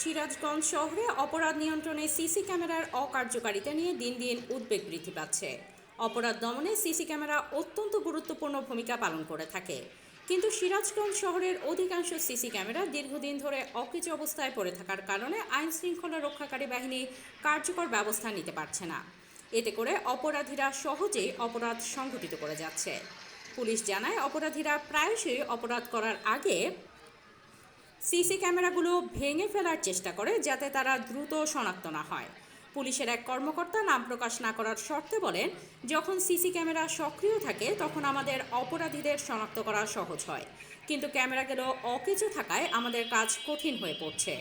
সিরাজগঞ্জ শহরে অপরাধ নিয়ন্ত্রণে সিসি ক্যামেরার অকার্যকারিতা নিয়ে দিন দিন উদ্বেগ বৃদ্ধি পাচ্ছে। অপরাধ দমনে সিসি ক্যামেরা অত্যন্ত গুরুত্বপূর্ণ ভূমিকা পালন করে থাকে। কিন্তু সিরাজগঞ্জ শহরের অধিকাংশ সিসি ক্যামেরা দীর্ঘদিন ধরে অকেজ অবস্থায় পড়ে থাকার কারণে আইন শৃঙ্খলা রক্ষাকারী বাহিনী কার্যকর ব্যবস্থা নিতে পারছে না। এতে করে অপরাধীরা সহজেই অপরাধ সংঘটিত করে যাচ্ছে। পুলিশ জানায়, অপরাধীরা প্রায়শই অপরাধ করার আগে সিসি ক্যামেরাগুলো ভেঙে ফেলার চেষ্টা করে যাতে তারা দ্রুত শনাক্ত না হয়। পুলিশের এক কর্মকর্তা নাম প্রকাশ না করার শর্তে বলেন, যখন সিসি ক্যামেরা সক্রিয় থাকে, তখন আমাদের অপরাধীদের শনাক্ত করা সহজ হয়। কিন্তু ক্যামেরাগুলো অকেজো থাকায় আমাদের কাজ কঠিন হয়ে পড়ছে।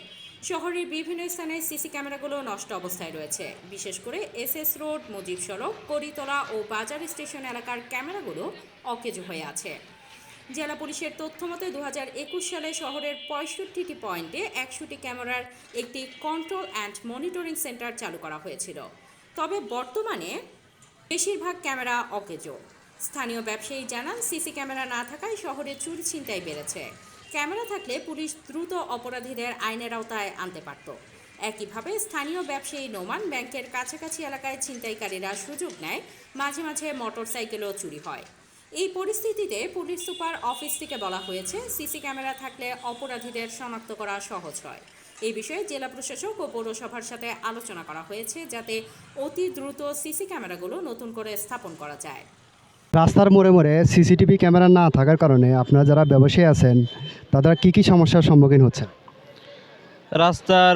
শহরের বিভিন্ন স্থানে সিসি ক্যামেরাগুলো নষ্ট অবস্থায় রয়েছে। বিশেষ করে এসএস রোড, মুজিব সড়ক, করিতলা ও বাজার স্টেশন এলাকার ক্যামেরাগুলো অকেজো হয়ে আছে। জেলা পুলিশের তথ্য মতে দু হাজার একুশ সালে শহরের পঁয়ষট্টিটি পয়েন্টে একশোটি ক্যামেরার একটি কন্ট্রোল অ্যান্ড মনিটরিং সেন্টার চালু করা হয়েছিল। তবে বর্তমানে বেশিরভাগ ক্যামেরা অকেজো। স্থানীয় ব্যবসায়ী জানান, সিসি ক্যামেরা না থাকায় শহরে চুরি ছিনতাই বেড়েছে। ক্যামেরা থাকলে পুলিশ দ্রুত অপরাধীদের আইনের আওতায় আনতে পারত। একইভাবে স্থানীয় ব্যবসায়ী নোমান ব্যাংকের কাছাকাছি এলাকায় ছিনতাইকারীরা সুযোগ নেয়, মাঝে মাঝে মোটরসাইকেলও চুরি হয়। এই পরিস্থিতিতে পুলিশ সুপার অফিস থেকে বলা হয়েছে সিসি ক্যামেরা থাকলে অপরাধীদের শনাক্ত করা সহজ হয়। এই বিষয়ে জেলা প্রশাসক ও পৌরসভার সাথে আলোচনা করা হয়েছে যাতে অতি দ্রুত সিসি ক্যামেরাগুলো নতুন করে স্থাপন করা যায়। রাস্তার মোড়ে মোড়ে সিসিটিভি ক্যামেরা না থাকার কারণে আপনারা যারা ব্যবসায়ী আছেন তারা কি কি সমস্যার সম্মুখীন হচ্ছেন? রাস্তার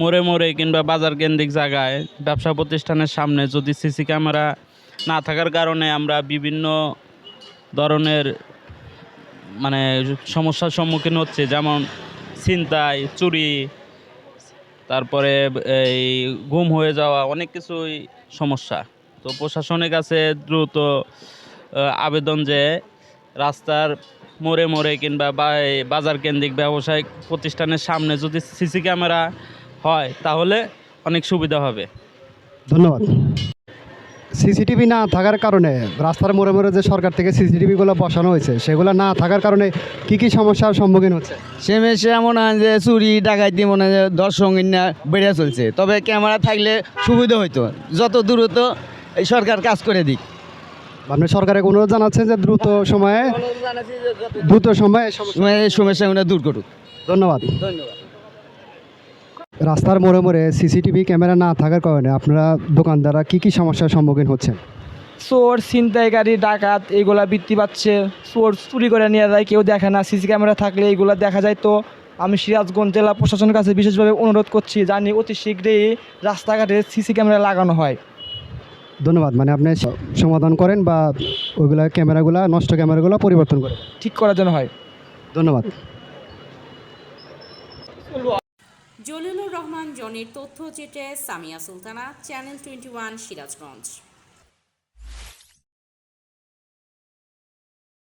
মোড়ে মোড়ে কিংবা বাজার কেন্দ্রিক জায়গায় ব্যবসা প্রতিষ্ঠানের সামনে যদি সিসি ক্যামেরা না থাকার কারণে আমরা বিভিন্ন ধরনের মানে সমস্যার সম্মুখীন হচ্ছে। যেমন ছিনতাই, চুরি, তারপরে এই গুম হয়ে যাওয়া, অনেক কিছুই সমস্যা। তো প্রশাসনের কাছে দ্রুত আবেদন যে রাস্তার মোড়ে মোড়ে কিংবা বাজার কেন্দ্রিক ব্যবসায়িক প্রতিষ্ঠানের সামনে যদি সিসি ক্যামেরা হয়, তাহলে অনেক সুবিধা হবে। ধন্যবাদ। সিসিটিভি না থাকার কারণে রাস্তার মোড়ে মোড়ে যে সরকার থেকে সিসিটিভিগুলো বসানো হয়েছে সেগুলো না থাকার কারণে কি কি সমস্যার সম্মুখীন হচ্ছে? সেমেশে মনে হয় যে চুরি ডাকাতি মনে হয় দর্শক না বেড়ে চলছে। তবে ক্যামেরা থাকলে সুবিধা হইতো যত দ্রুত এই সরকার কাজ করে দিক। আপনি সরকারের অনুরোধ জানাচ্ছেন যে দ্রুত সময়ে দ্রুত সময়ে সমস্যা- এই সমস্যাগুলো দূর করুক। ধন্যবাদ। ধন্যবাদ। রাস্তার মোড়ে মোড়ে সিসিটিভি ক্যামেরা না থাকার কারণে আপনারা দোকানদাররা কি কি সমস্যার সম্মুখীন হচ্ছেন? চোর ছিনতাইকারী ডাকাত এগুলা বৃত্তি পাচ্ছে চোর চুরি করে নিয়ে যায় কেউ দেখে না। সিসি ক্যামেরা থাকলে এইগুলো দেখা যায় তো। আমি সিরাজগঞ্জ জেলা প্রশাসনের কাছে বিশেষভাবে অনুরোধ করছি জানি অতি শীঘ্রই রাস্তাঘাটে সিসি ক্যামেরা লাগানো হয়। ধন্যবাদ। মানে আপনি সমাধান করেন বা ওইগুলা ক্যামেরাগুলো নষ্ট ক্যামেরাগুলো পরিবর্তন করেন? ঠিক করার জন্য হয়। ধন্যবাদ। জলিলুর রহমান জনির তথ্য চেটে Samia Sultana channel twenty one Sirajganj.